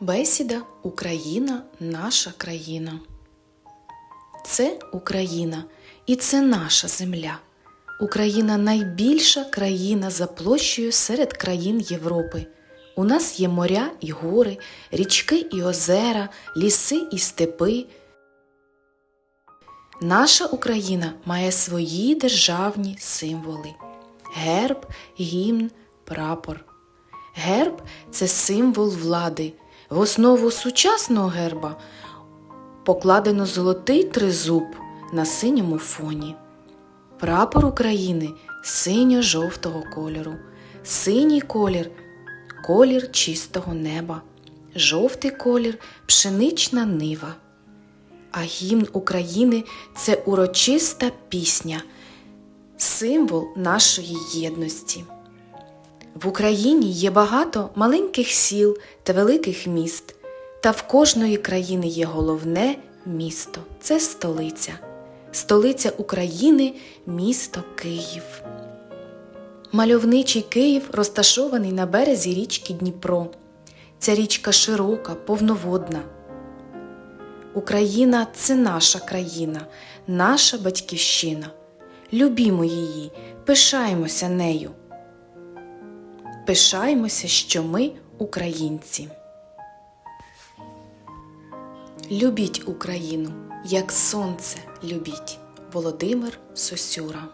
Бесіда Україна наша країна. Це Україна і це наша земля. Україна найбільша країна за площею серед країн Європи. У нас є моря і гори, річки і озера, ліси і степи. Наша Україна має свої державні символи: герб, гімн, прапор. Герб це символ влади. В основу сучасного герба покладено золотий тризуб на синьому фоні. Прапор України синьо-жовтого кольору. Синій колір колір чистого неба, жовтий колір пшенична нива. А гімн України це урочиста пісня, символ нашої єдності. В Україні є багато маленьких сіл та великих міст, та в кожної країни є головне місто це столиця. Столиця України місто Київ. Мальовничий Київ розташований на березі річки Дніпро. Ця річка широка, повноводна. Україна це наша країна, наша батьківщина. Любімо її, пишаємося нею. Пишаємося, що ми українці. Любіть Україну, як сонце любіть. Володимир Сосюра